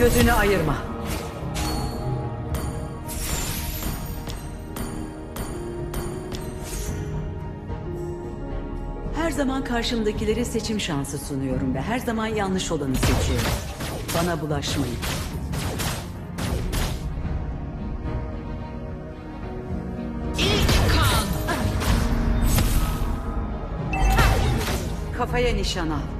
Gözünü ayırma. Her zaman karşımdakilere seçim şansı sunuyorum ve her zaman yanlış olanı seçiyorum. Bana bulaşmayın. İlk kan. Kafaya nişan al.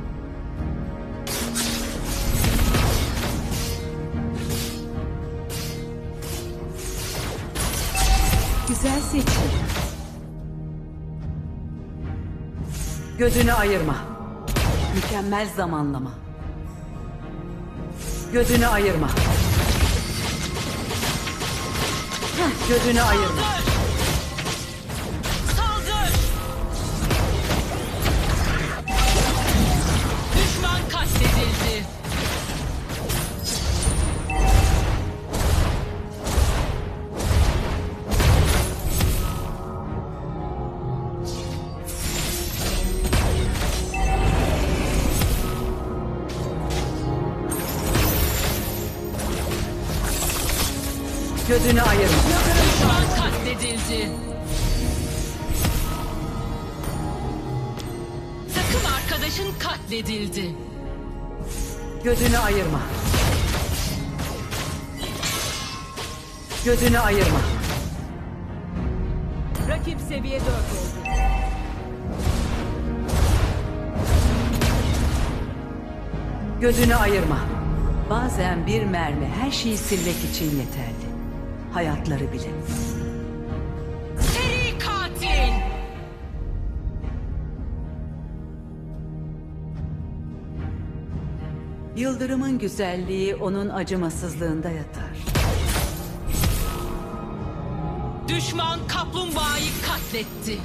Gözünü ayırma. Mükemmel zamanlama. Gözünü ayırma. Gözünü ayırma. Gözünü ayırma. Düşman katledildi. Takım arkadaşın katledildi. Gözünü ayırma. Gözünü ayırma. Rakip seviye 4 oldu. Gözünü ayırma. Bazen bir mermi her şeyi silmek için yeterli. Hayatları bile. Seri katil. Yıldırımın güzelliği onun acımasızlığında yatar. Düşman kaplumbağayı katletti.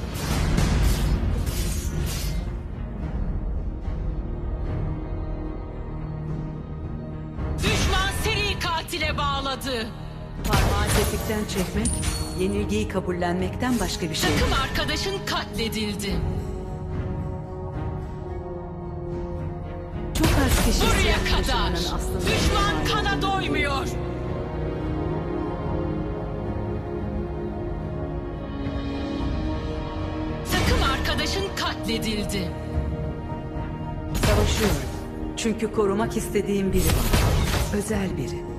Düşman seri katile bağladı. Tetikten çekmek, yenilgiyi kabullenmekten başka bir şey. Takım arkadaşın katledildi. Çok az kişi Buraya kadar. Düşman kana doymuyor. Takım arkadaşın katledildi. Savaşıyorum. Çünkü korumak istediğim biri var. Özel biri.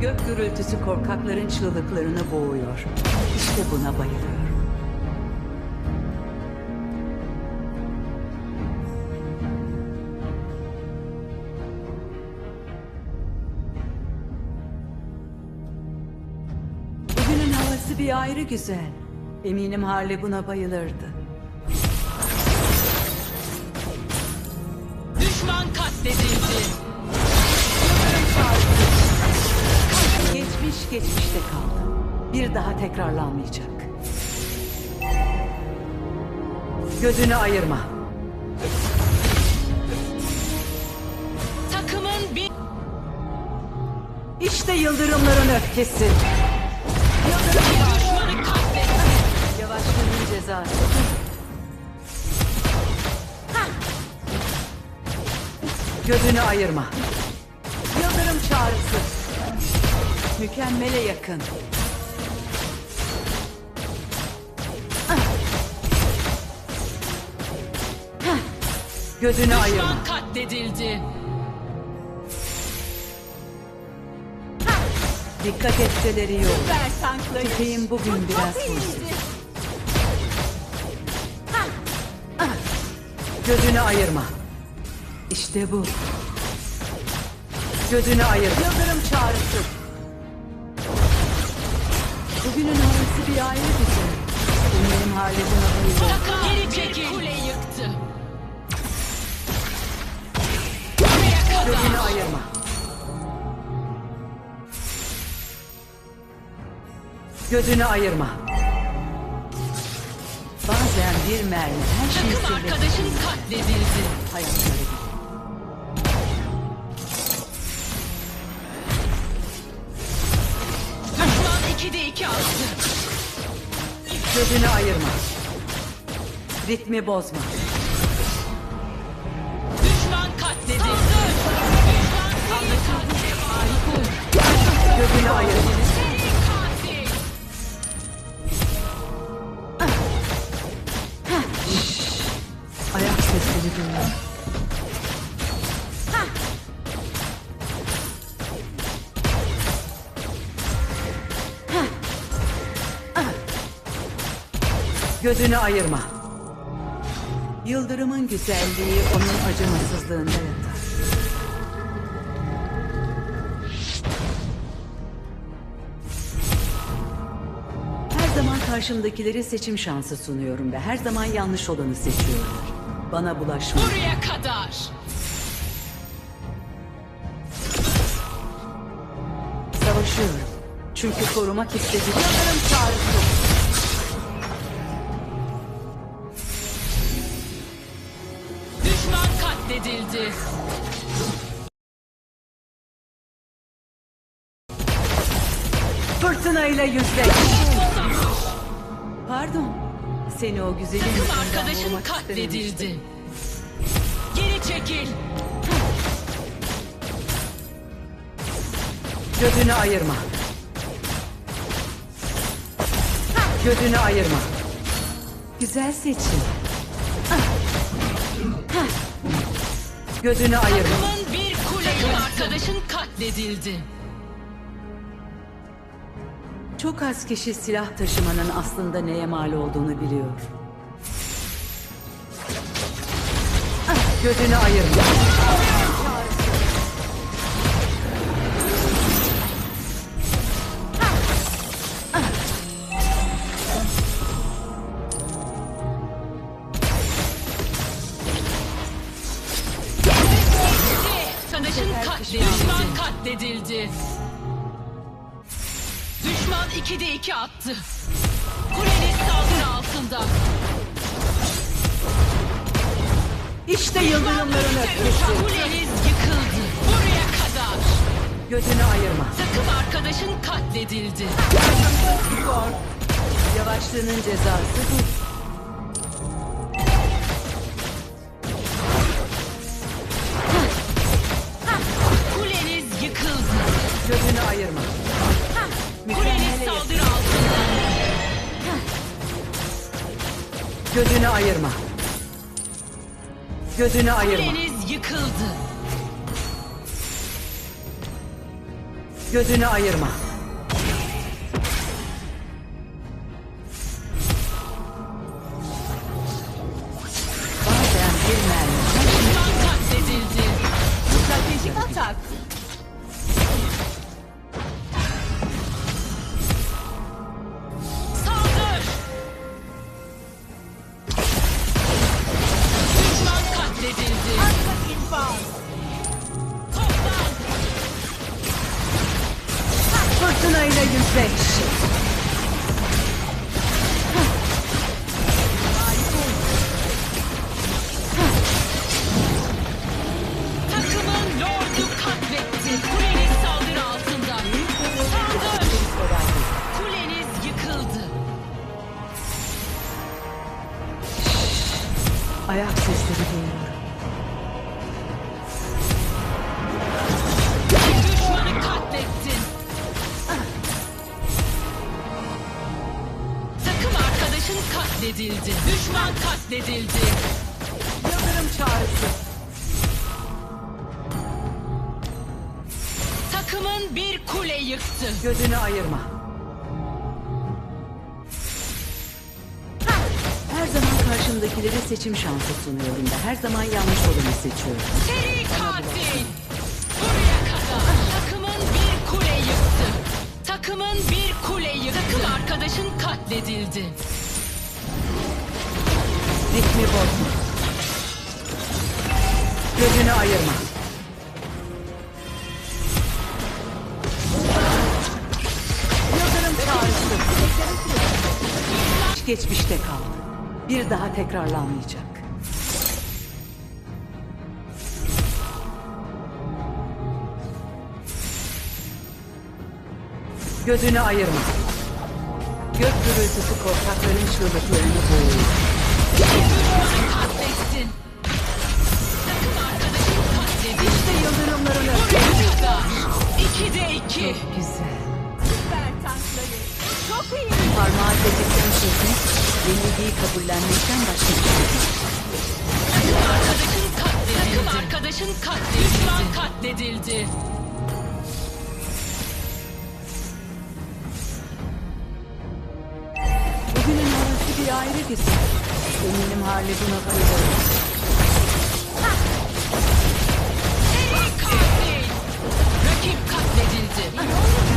Gök gürültüsü korkakların çığlıklarını boğuyor. İşte buna bayılıyorum. Bugünün havası bir ayrı güzel. Eminim Harley buna bayılırdı. Düşman katledildi. Geçmiş geçmişte kaldı. Bir daha tekrarlanmayacak. Gözünü ayırma. Takımın bir İşte yıldırımların öfkesi. düşmanı katletti. Yavaşlığın cezası. Gözünü ayırma. Mükemmele yakın. Gözünü ayırma. Düşman katledildi. Dikkat etseleri yok. Süper tanklayış. Tüfeğim bugün biraz. Gözünü ayırma. İşte bu. Gözünü ayır. Yıldırım çağrısı. Bugünün havası bir. Eminim hali buna bayılır. Takım geri çekil. Kule yıktı. Gözünü ayırma. Gözünü ayırma. Bazen bir mermi her şeyi Takım arkadaşın katledildi. hayatları. 2'de 2 attı. Gözünü ayırma. Ritmi bozma. Düşman katledildi. Düşman katledildi. Gözünü ayırma. Ayak sesleri duyuyor. Gözünü ayırma. Yıldırımın güzelliği onun acımasızlığında yatar. Her zaman karşımdakileri seçim şansı sunuyorum ve her zaman yanlış olanı seçiyorlar. Bana bulaşma. Buraya kadar. Savaşıyorum. Çünkü korumak istediklerim çağrısı. Fırtınayla yüzleş. Pardon. Seni o güzelim yüzünden arkadaşın katledildi. Geri çekil. Gözünü ayırma. Gözünü ayırma. Güzel seçim. Gözünü ayırma. Takımın bir kule arkadaşın katledildi. Çok az kişi silah taşımanın aslında neye mal olduğunu biliyor. Ah, Gözünü ayırma. 2 attı. Kuleniz saldırı altında. İşte yıldırımların ötesi. Kuleniz yıkıldı. Buraya kadar. Gözünü ayırma. Takım arkadaşın katledildi. Kork. Yavaşlığının cezası bu. Gözünü ayırma. Gözünü ayırma. Kuleniz yıkıldı. Gözünü ayırma. Arka infaz. Toplan. fırtınayla yüzleş. Çağrısı. Takımın bir kule yıktı. Gözünü ayırma. Her zaman karşımdakileri seçim şansı sunuyorum ve her zaman yanlış olanı seçiyorum. Seri katil. Buraya kadar. Takımın bir kule yıktı. Takımın bir kule yıktı. Takım arkadaşın katledildi. Ritmi bozma. Gözünü ayırma. Yıldırım çağrısı. Geçmişte kaldı. Bir daha tekrarlanmayacak. Gözünü ayırma. Gök gürültüsü korkakların çığlıklarını boğuyor. Katlettin. İşte yıldırımların öfkesi. kadar. İkide iki. Güzel. Süper tankları. Çok iyi. Parmağı tetikten sözün yenilgiyi kabullenmekten başka bir şey. Takım arkadaşın katledildi. Takım arkadaşın katledildi. Düşman katledildi. Bugünün havası bir ayrı güzel. Eminim Harley buna bayılır. Seri katil. Rakip katledildi.